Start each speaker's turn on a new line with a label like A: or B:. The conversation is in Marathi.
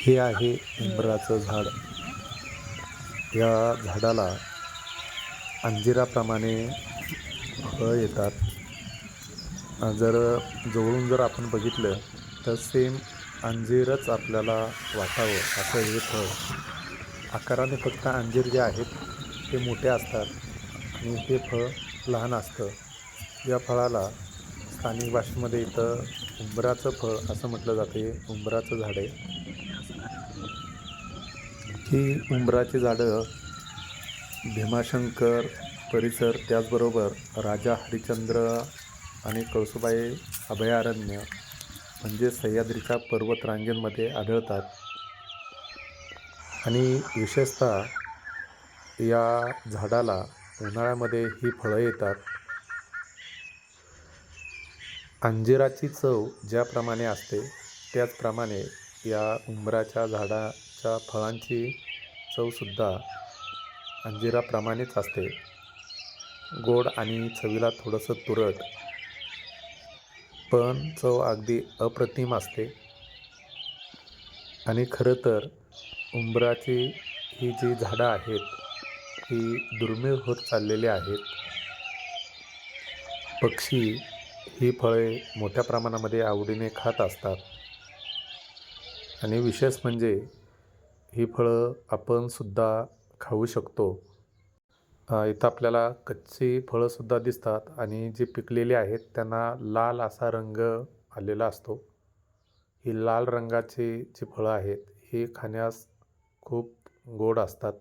A: हे आहे उंबराचं झाड. या झाडाला अंजिराप्रमाणे फळं येतात. जर जवळून जर आपण बघितलं तर सेम अंजीरच आपल्याला वाटावं असं हे फळ. आकाराने फक्त अंजीर जे आहेत ते मोठे असतात आणि हे फळ लहान असतं. या फळाला स्थानिक भाषेमध्ये इथं उंबराचं फळ असं म्हटलं जाते. उंबराचं झाड आहे. ही उंबराची झाडं भीमाशंकर परिसर त्याचबरोबर राजा हरिश्चंद्र आणि कळसुबाई अभयारण्य म्हणजे सह्याद्रीच्या पर्वतरांगेंमध्ये आढळतात. आणि विशेषतः या झाडाला उन्हाळ्यामध्ये ही फळं येतात. अंजिराची चव ज्याप्रमाणे असते त्याचप्रमाणे या उंबराच्या झाडा च्या फळांची चवसुद्धा अंजिराप्रमाणेच असते. गोड आणि चवीला थोडंसं तुरट पण चव अगदी अप्रतिम असते. आणि खरं तर उंबराची ही जी झाडं आहेत ही दुर्मिळ होत चाललेली आहेत. पक्षी ही फळे मोठ्या प्रमाणामध्ये आवडीने खात असतात. आणि विशेष म्हणजे ही फळं आपण सुद्धा खाऊ शकतो. इथं आपल्याला कच्ची फळंसुद्धा दिसतात आणि जी पिकलेली आहेत त्यांना लाल असा रंग आलेला असतो. ही लाल रंगाची जी फळं आहेत ही खाण्यास खूप गोड असतात.